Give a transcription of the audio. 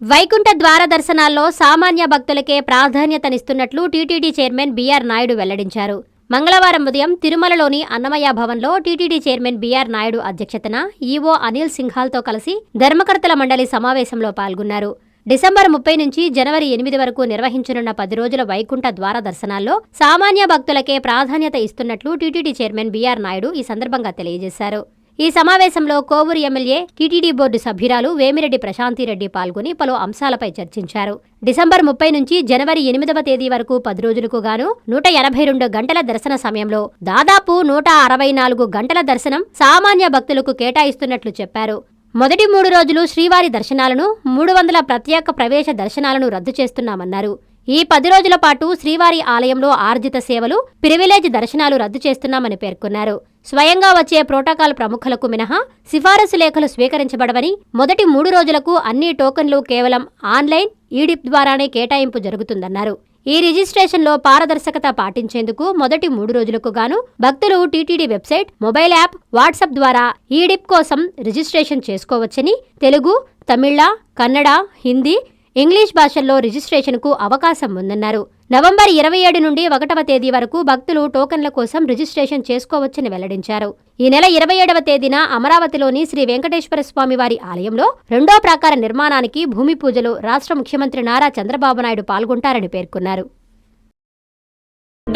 వైకుంఠ ద్వార దర్శనాల్లో సామాన్య భక్తులకే ప్రాధాన్యతనిస్తున్నట్లు టీటీడీ చైర్మన్ బీఆర్ నాయుడు వెల్లడించారు. మంగళవారం ఉదయం తిరుమలలోని అన్నమయ్య భవన్లో టీటీడీ చైర్మన్ బీఆర్ నాయుడు అధ్యక్షతన ఈవో అనిల్ సింఘాల్తో కలిసి ధర్మకర్తల మండలి సమావేశంలో పాల్గొన్నారు. డిసెంబర్ ముప్పై నుంచి జనవరి ఎనిమిది వరకు నిర్వహించనున్న పది రోజుల వైకుంఠ ద్వార దర్శనాల్లో సామాన్య భక్తులకే ప్రాధాన్యత ఇస్తున్నట్లు టీటీడీ చైర్మన్ బీఆర్ నాయుడు ఈ సందర్భంగా తెలియజేశారు. ఈ సమావేశంలో కోవూరు ఎమ్మెల్యే టీటీడీ బోర్డు సభ్యురాలు వేమిరెడ్డి ప్రశాంతిరెడ్డి పాల్గొని పలు అంశాలపై చర్చించారు. డిసెంబర్ ముప్పై నుంచి జనవరి ఎనిమిదవ తేదీ వరకు పది రోజులకు గాను నూట ఎనభై రెండు గంటల దర్శన సమయంలో దాదాపు నూట అరవై నాలుగు గంటల దర్శనం సామాన్య భక్తులకు కేటాయిస్తున్నట్లు చెప్పారు. మొదటి మూడు రోజులు శ్రీవారి దర్శనాలను మూడు వందల ప్రత్యేక ప్రవేశ దర్శనాలను రద్దు చేస్తున్నామన్నారు. ఈ పది రోజుల పాటు శ్రీవారి ఆలయంలో ఆర్జిత సేవలు ప్రివిలేజ్ దర్శనాలు రద్దు చేస్తున్నామని పేర్కొన్నారు. స్వయంగా వచ్చే ప్రోటోకాల్ ప్రముఖులకు మినహా సిఫారసు లేఖలు స్వీకరించబడవని మొదటి మూడు రోజులకు అన్ని టోకన్లు కేవలం ఆన్లైన్ ఈడిప్ ద్వారానే కేటాయింపు జరుగుతుందన్నారు. ఈ రిజిస్ట్రేషన్లో పారదర్శకత పాటించేందుకు మొదటి మూడు రోజులకు గాను భక్తులు TTD website mobile app WhatsApp ద్వారా ఈడిప్ కోసం రిజిస్ట్రేషన్ చేసుకోవచ్చని తెలుగు తమిళ కన్నడ హిందీ ఇంగ్లీష్ భాషల్లో రిజిస్ట్రేషన్కు అవకాశం ఉందన్నారు. నవంబర్ ఇరవై ఏడు నుండి ఒకటవ తేదీ వరకు భక్తులు టోకన్ల కోసం రిజిస్ట్రేషన్ చేసుకోవచ్చని వెల్లడించారు. ఈ నెల ఇరవై ఏడవ తేదీన అమరావతిలోని శ్రీ వెంకటేశ్వర స్వామి వారి ఆలయంలో రెండో ప్రాకార నిర్మాణానికి భూమి పూజలో రాష్ట్ర ముఖ్యమంత్రి నారా చంద్రబాబు నాయుడు పాల్గొంటారని పేర్కొన్నారు.